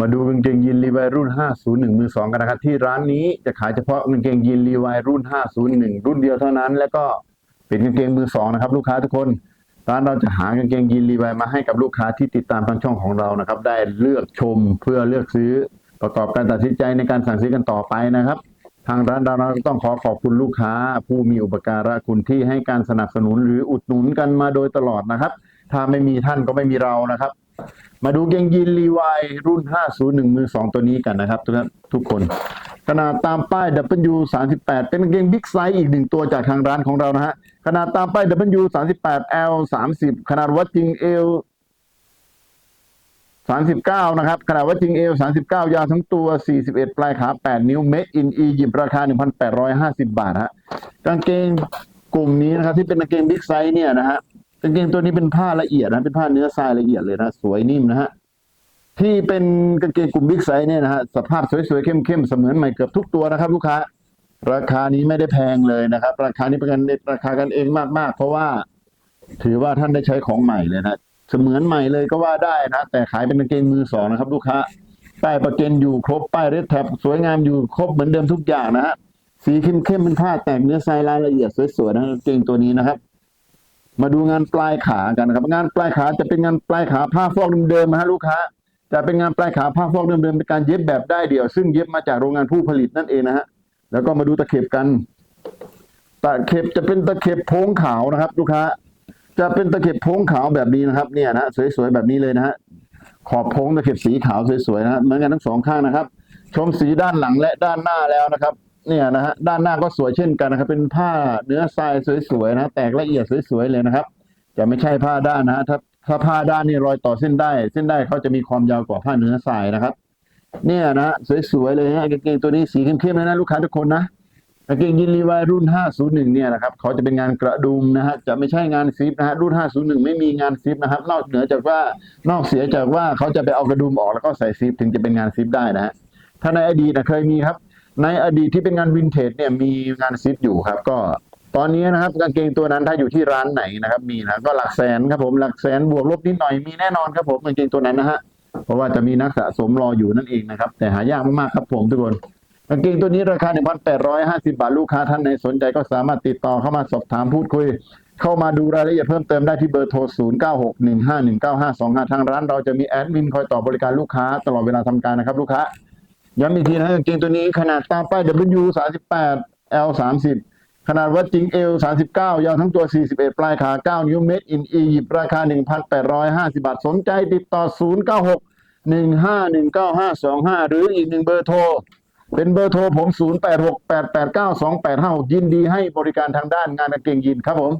มาดูกางเกงยีนรีวายรุ่น 501 มือ 2 กันนะครับ ที่ร้านนี้จะขายเฉพาะกางเกงยีนรีวายรุ่น 501 รุ่นเดียวเท่านั้น แล้วก็เป็นกางเกงมือ 2 นะครับ ลูกค้าทุกคนร้านเราจะหากางเกงยีนรีวายมาให้กับลูกค้าที่ติดตามทางช่องของเรานะครับ ได้เลือกชมเพื่อเลือกซื้อประกอบการตัดสินใจในการสั่งซื้อกันต่อไปนะครับ ทางร้านเราต้องขอขอบคุณลูกค้า ผู้มีอุปการะคุณที่ให้การสนับสนุนหรืออุดหนุนกันมาโดยตลอดนะครับ ถ้าไม่มีท่านก็ไม่มีเรานะครับ มาดูเกงยีนรีวายรุ่น 501 มือ 2 ตัวนี้กันนะครับทุกท่านทุกคน ขนาดตามป้าย W 38 เป็นเกงบิ๊กไซส์อีกหนึ่งตัวจากทางร้านของเรานะฮะ ขนาดตามป้าย W 38 L 30 ขนาดวัดจริง L 39 นะครับ ขนาดวัดจริง L 39 ยาวทั้งตัว 41 ปลายขา 8 นิ้ว Made in Egypt ราคา 1,850 บาทฮะ กางเกงกลุ่มนี้นะครับที่เป็นกางเกงบิ๊กไซส์เนี่ยนะฮะ กางเกงตัวนี้เป็นผ้าละเอียดนะเป็นผ้าเนื้อทรายละเอียดเลยนะสวยนิ่มนะฮะที่เป็นกางเกงกลุ่มบิ๊กไซส์เนี่ยนะฮะสภาพสวยๆเข้มๆเสมือนใหม่เกือบทุกตัวนะครับ ลูกค้า ราคานี้ไม่ได้แพงเลยนะครับ ราคานี้เป็นกันราคากันเองมากๆ เพราะว่า ถือว่าท่านได้ใช้ของใหม่เลยนะเสมือนใหม่เลยก็ว่าได้นะแต่ขายเป็นกางเกงมือสองนะครับ ลูกค้าป้ายประเกนอยู่ครบป้ายเรดแท็บสวยงามอยู่ครบเหมือนเดิมทุกอย่างนะฮะสีเข้มๆเป็นผ้าแตกเนื้อทรายรายละเอียดสวยๆนะกางเกงตัวนี้นะครับ มาดูงานปลายขากันนะครับ งานปลายขาจะเป็นงานปลายขาผ้าฟอกเดิมๆนะฮะลูกค้าจะเป็นงานปลายขาผ้าฟอกเดิมๆเป็นการเย็บแบบได้เดี่ยว ซึ่งเย็บมาจากโรงงานผู้ผลิตนั่นเองนะฮะแล้วก็มาดูตะเข็บกัน ตะเข็บจะเป็นตะเข็บโพงขาวนะครับ ลูกค้า จะเป็นตะเข็บโพงขาวแบบนี้นะครับ เนี่ยนะสวยๆแบบนี้เลยนะฮะขอบโพงตะเข็บสีขาวสวยๆนะฮะเหมือนกันทั้งสองข้างนะครับ ชมสีด้านหลังและด้านหน้าแล้วนะครับ เนี่ยนะฮะด้านหน้าก็สวยเช่นกันนะครับ เป็นผ้าเนื้อทรายสวยๆนะแตกละเอียดสวยๆเลยนะครับ จะไม่ใช่ผ้าด้านนะฮะถ้าถ้าผ้าด้านนี่รอยต่อเส้นได้ เส้นได้เขาจะมีความยาวกว่าผ้าเนื้อทรายนะครับ เนี่ยนะสวยๆเลยฮะกางเกงตัวนี้สีเข้มๆเลยนะลูกค้าทุกคนนะกางเกงยีนรีวายรุ่น 501 เนี่ยนะครับเขาจะเป็นงานกระดุมนะฮะจะไม่ใช่งานซิปนะฮะรุ่น 501 ไม่มีงานซิปนะครับ นอกเหนือจากว่านอกเสียจากว่าเขาจะไปเอากระดุมออกแล้วก็ใส่ซิปถึงจะเป็นงานซิปได้นะฮะถ้าในอดีตนะเคยมีครับ ในอดีตที่เป็นงานวินเทจเนี่ยมีงานซิปอยู่ครับ ก็ตอนนี้นะครับกางเกงตัวนั้นถ้าอยู่ที่ร้านไหนนะครับ มีนะก็หลักแสนครับผมหลักแสนบวกลบนิดหน่อยมีแน่นอนครับผมกางเกงตัวนั้นนะฮะเพราะว่าจะมีนักสะสมรออยู่นั่นเองนะครับ แต่หายากมากๆครับผมทุกคนกางเกงตัวนี้ราคา 1,850 บาทลูกค้าท่านไหนสนใจก็สามารถติดต่อเข้ามาสอบถามพูดคุย เข้ามาดูรายละเอียดเพิ่มเติมได้ที่เบอร์โทร 0961519525 ทางร้านเราจะมีแอดมินคอยตอบบริการลูกค้าตลอดเวลาทำการนะครับลูกค้า ย้ำอีกทีนะกางเกงตัวนี้ขนาดตามป้าย W 38 L 30ขนาดวัดจริง L 39 ยาวทั้งตัว 41 ปลายขา 9 นิ้วเมตรอินอียิปราคา 1,850 บาท สนใจติดต่อ 096 1519525 หรืออีกหนึ่งเบอร์โทร เป็นเบอร์โทรผม 0868892856 ยินดีให้บริการทางด้านงานกางเกงยีนครับผม